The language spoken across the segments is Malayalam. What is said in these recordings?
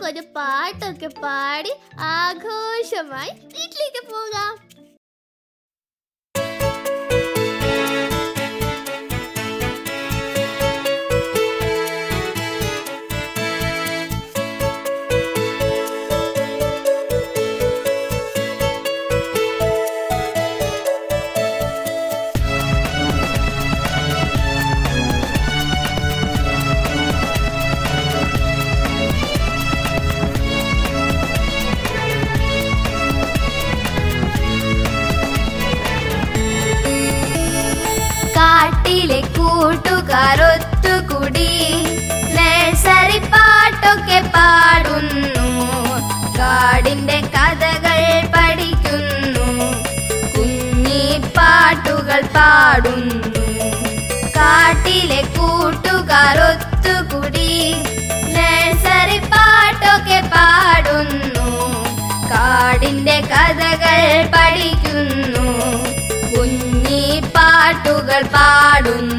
కొంచెం పాటకి పాడి ఆఘోషమై ఇడ్లీకి పోగా പാട്ടുകൾ പാടുന്നു. കാട്ടിലെ കൂട്ടുകാരൊത്തുകൂടി നഴ്സറി പാട്ടൊക്കെ പാടുന്നു. കാടിന്റെ കഥകൾ പഠിക്കുന്നു. കുഞ്ഞി പാട്ടുകൾ പാടുന്നു.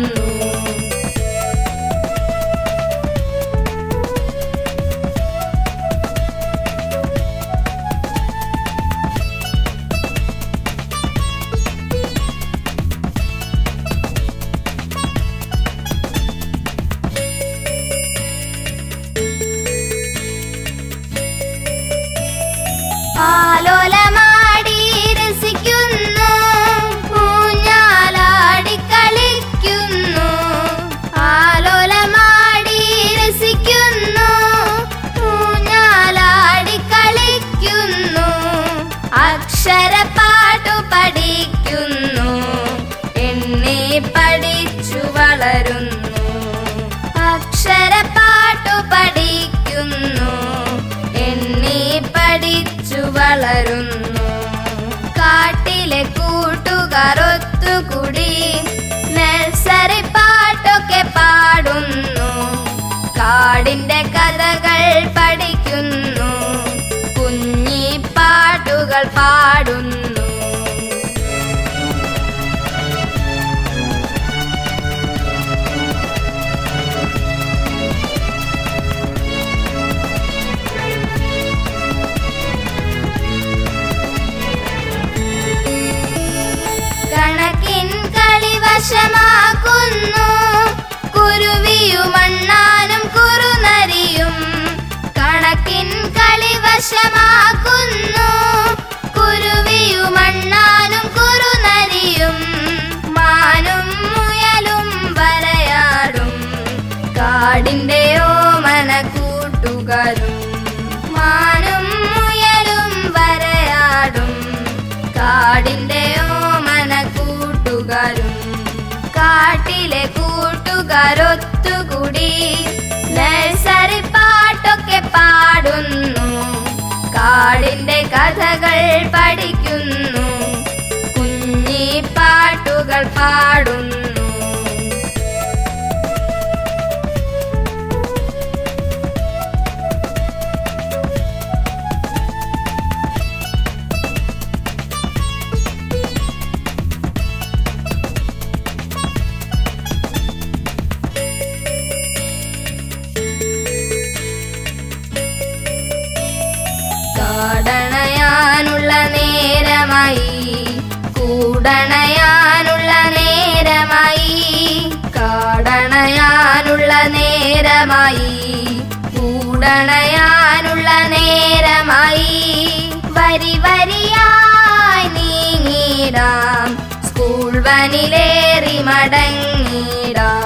പഠിച്ചു വളരുന്നു. അക്ഷരപ്പാട്ടു പഠിക്കുന്നു. എണ്ണി പഠിച്ചു വളരുന്നു. കാട്ടിലെ കൂട്ടുകാർ ഒത്തുകൂടി നഴ്സറി പാട്ടൊക്കെ പാടുന്നു. കാടിന്റെ കഥകൾ പഠിക്കുന്നു. കുഞ്ഞി പാട്ടുകൾ പാടുന്നു. കളി വശമാക്കുന്നു കുരുവിയുമണ്ണാനും കുറുനരിയും കണക്കിൻ കളി വശമാക്കുന്നു. കൂട്ടുകാരൊത്തുകൂടി നഴ്സറി പാട്ടൊക്കെ പാടുന്നു. കാടിന്റെ കഥകൾ പഠിക്കുന്നു. കുഞ്ഞി പാട്ടുകൾ പാടുന്നു. കാടണയാനുള്ള നേരമായി കൂടണയാനുള്ള നേരമായി കാടണയാനുള്ള നേരമായി കൂടണയാനുള്ള നേരമായി. വരി വരിയായി നീങ്ങിടാം സ്കൂൾ വനിലേറി മടങ്ങിടാം.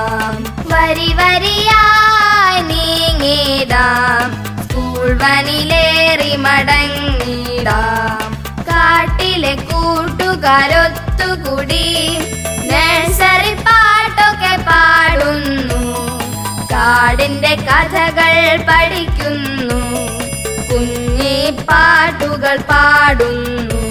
കൂട്ടുകാരൊത്തുകൂടി നഴ്സറി പാട്ടൊക്കെ പാടുന്നു. കാടിന്റെ കഥകൾ പഠിക്കുന്നു. കുഞ്ഞി പാട്ടുകൾ പാടുന്നു.